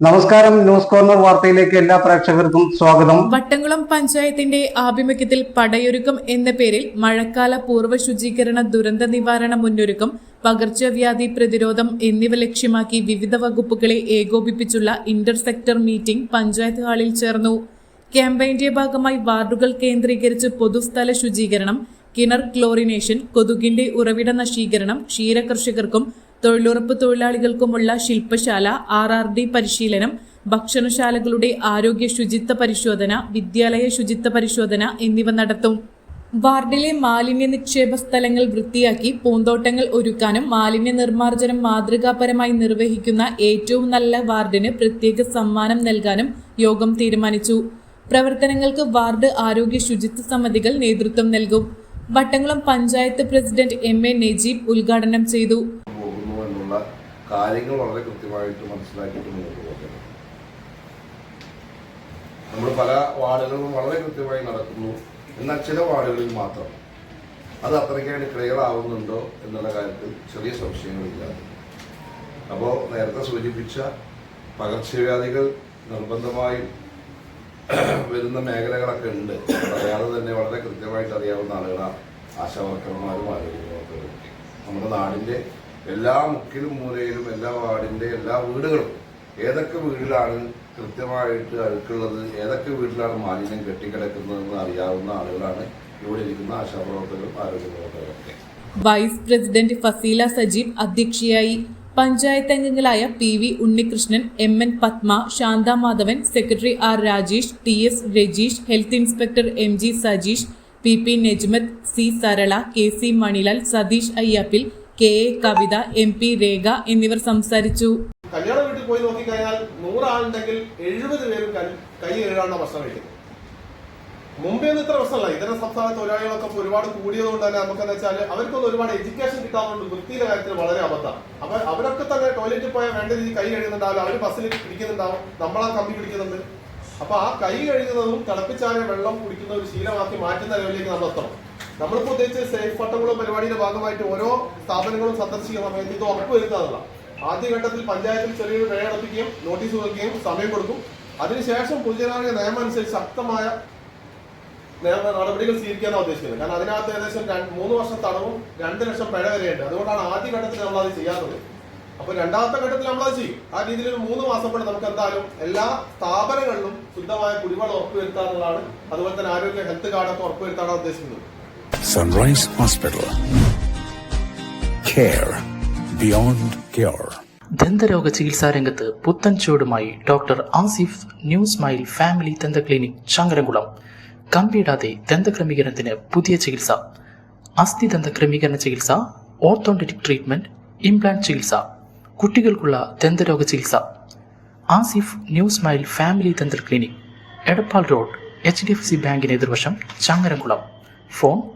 നമസ്കാരം news corner വാർത്തയിലേക്ക് എല്ലാ പ്രേക്ഷകർക്കും സ്വാഗതം. വട്ടംകുളം പഞ്ചായത്തിന്റെ ആഭിമുഖ്യത്തിൽ പടയൊരുക്കം എന്ന പേരിൽ മഴക്കാല പൂർവ ശുചീകരണ ദുരന്ത നിവാരണ മുന്നൊരുക്കം പകർച്ചവ്യാധി പ്രതിരോധം എന്നിവ ലക്ഷ്യമാക്കി വിവിധ വകുപ്പുകളെ ഏകോപിപ്പിച്ചുള്ള ഇന്റർ സെക്ടർ മീറ്റിംഗ് പഞ്ചായത്ത് ഹാളിൽ ചേർന്നു. ക്യാമ്പയിന്റെ ഭാഗമായി വാർഡുകൾ കേന്ദ്രീകരിച്ച് പൊതുസ്ഥല ശുചീകരണം കിണർ ക്ലോറിനേഷൻ കൊതുകിന്റെ ഉറവിട നശീകരണം ക്ഷീരകർഷകർക്കും തൊഴിലുറപ്പ് തൊഴിലാളികൾക്കുമുള്ള ശില്പശാല ആർ ആർ ഡി പരിശീലനം ഭക്ഷണശാലകളുടെ ആരോഗ്യ ശുചിത്വ പരിശോധന വിദ്യാലയ ശുചിത്വ പരിശോധന എന്നിവ നടത്തും. വാർഡിലെ മാലിന്യ നിക്ഷേപ സ്ഥലങ്ങൾ വൃത്തിയാക്കി പൂന്തോട്ടങ്ങൾ ഒരുക്കാനും മാലിന്യ നിർമ്മാർജനം മാതൃകാപരമായി നിർവഹിക്കുന്ന ഏറ്റവും നല്ല വാർഡിന് പ്രത്യേക സമ്മാനം നൽകാനും യോഗം തീരുമാനിച്ചു. പ്രവർത്തനങ്ങൾക്ക് വാർഡ് ആരോഗ്യ ശുചിത്വ സമിതികൾ നേതൃത്വം നൽകും. Vattamkulam panchayat president M A Najeeb ഉദ്ഘാടനം ചെയ്തു. എന്നുള്ള കാര്യങ്ങൾ വളരെ കൃത്യമായിട്ട് മനസ്സിലാക്കിയിട്ട് മുന്നോട്ട് പോകുന്നത് നമ്മൾ പല വാർഡുകളിലും വളരെ കൃത്യമായി നടക്കുന്നു. എന്നാൽ ചില വാർഡുകളിൽ മാത്രം. അത് അത്രയ്ക്കായിട്ട് ക്ലിയർ ആവുന്നുണ്ടോ എന്നുള്ള കാര്യത്തിൽ ചെറിയ സംശയങ്ങളില്ല. അപ്പോൾ നേരത്തെ സൂചിപ്പിച്ച പകർച്ചവ്യാധികൾ നിർബന്ധമായും വരുന്ന മേഖലകളൊക്കെ ഉണ്ട്. അറിയാതെ തന്നെ വളരെ കൃത്യമായിട്ട് അറിയാവുന്ന ആളുകളാണ് ആശാവർക്കർമാരും ആരോഗ്യപ്രവർത്തകരും നമ്മുടെ നാടിന്റെ എല്ലാ മുക്കിലും മൂലയിലും എല്ലാ വാർഡിന്റെ എല്ലാ വീടുകളും ഏതൊക്കെ വീട്ടിലാണ് കൃത്യമായിട്ട് അഴുക്കുള്ളത് ഏതൊക്കെ വീട്ടിലാണ് മാലിന്യം കെട്ടിക്കിടക്കുന്നതെന്ന് അറിയാവുന്ന ആളുകളാണ് ഇവിടെ ഇരിക്കുന്ന ആശാപ്രവർത്തകരും ആരോഗ്യ പ്രവർത്തകരും വൈസ് പ്രസിഡന്റ് ഫസീല സജീബ് അധ്യക്ഷയായി പഞ്ചായത്ത് അംഗങ്ങളായ P V Unnikrishnan M N Padma Santha Madhavan secretary R Rajesh T S Rajeesh health inspector M G Sajeesh P P Nejmath C Sarala K C Manilal Satheesh Ayyappil K A Kavitha M P Rekha എന്നിവർ സംസാരിച്ചു. കല്യാണ വീട്ടിൽ പോയി നോക്കിക്കഴിഞ്ഞാൽ നൂറാളുണ്ടെങ്കിൽ എഴുപത് പേരും കൈ കഴുകാനുള്ള വസ്ത്രം കഴിക്കുന്നു മുമ്പേ ഒന്നും ഇത്ര പ്രശ്നമല്ല. ഇതര സംസ്ഥാന തൊഴിലാളികളൊക്കെ ഒരുപാട് കൂടിയത് കൊണ്ട് തന്നെ നമുക്ക് എന്താ വെച്ചാൽ അവർക്കൊന്നും ഒരുപാട് എഡ്യൂക്കേഷൻ കിട്ടാത്തതുകൊണ്ട് വൃത്തിയുടെ കാര്യത്തിൽ വളരെ അബദ്ധം. അപ്പൊ അവരൊക്കെ തന്നെ ടോയ്ലറ്റിൽ പോയാൽ വേണ്ട രീതിയിൽ കൈ കഴുകുന്നുണ്ടാവില്ല. അവർ ബസ്സിൽ പിടിക്കുന്നുണ്ടാവും. നമ്മളാ കമ്പി പിടിക്കുന്നുണ്ട്. അപ്പൊ ആ കൈ കഴുകുന്നതും തിളപ്പിച്ചാലും വെള്ളം കുടിക്കുന്ന ഒരു ശീലമാക്കി മാറ്റുന്ന ലെവലിലേക്ക് നമ്മൾ എത്തണം. നമ്മളിപ്പോ ഉദ്ദേശിച്ച സേഫ് പട്ടങ്ങളും പരിപാടിയുടെ ഭാഗമായിട്ട് ഓരോ സ്ഥാപനങ്ങളും സന്ദർശിക്കുന്ന സമയത്ത് ഇത് ഉറപ്പുവരുത്തുന്നതല്ല ആദ്യഘട്ടത്തിൽ പഞ്ചായത്തിൽ ചെറിയൊരു പിഴ അടപ്പിക്കുകയും നോട്ടീസ് കൊടുക്കുകയും സമയം കൊടുക്കും. അതിനുശേഷം പൊതുജനാരോഗ്യ നിയമം അനുസരിച്ച് ശക്തമായ നടപടികൾ സ്വീകരിക്കാനാണ് ഉദ്ദേശിക്കുന്നത്. കാരണം അതിനകത്ത് ഏകദേശം മൂന്ന് വർഷം തടവും രണ്ട് ലക്ഷം പിഴ വരെയുണ്ട്. അതുകൊണ്ടാണ് ആദ്യ ഘട്ടത്തിൽ നമ്മൾ അത് ചെയ്യാത്തത്. അപ്പൊ രണ്ടാമത്തെ ഘട്ടത്തിൽ നമ്മൾ അത് ചെയ്യും. ആ രീതിയിൽ ഒരു മൂന്ന് മാസം കൊണ്ട് നമുക്ക് എന്തായാലും എല്ലാ സ്ഥാപനങ്ങളിലും ശുദ്ധമായ കുടിവെള്ളം ഉറപ്പുവരുത്താനുള്ളതാണ്. അതുപോലെ തന്നെ ആരോഗ്യ ഹെൽത്ത് കാർഡൊക്കെ ഉറപ്പുവരുത്താനാണ് ഉദ്ദേശിക്കുന്നത്. Sunrise Hospital. Care beyond cure. ദന്തരോഗ ചികിത്സാ രംഗത്ത് പുത്തൻ ചുവടുമായി doctor Asif new smile family ദന്ത ക്ലിനിക് ചങ്ങരംകുളം. കമ്പിയിടാതെ ദന്തക്രമീകരണത്തിന് പുതിയ ചികിത്സ. അസ്ഥി ദന്ത ക്രമീകരണ ചികിത്സ ഓർത്തോണ്ടറ്റിക് ട്രീറ്റ്മെന്റ് ഇംപ്ലാന്റ് ചികിത്സ. കുട്ടികൾക്കുള്ള ദന്തരോഗ ചികിത്സ. ആസിഫ് ന്യൂ സ്മൈൽ ഫാമിലി ദന്ത clinic Edappal road H D F C ബാങ്കിന് എതിർവശം Changaramkulam. Phone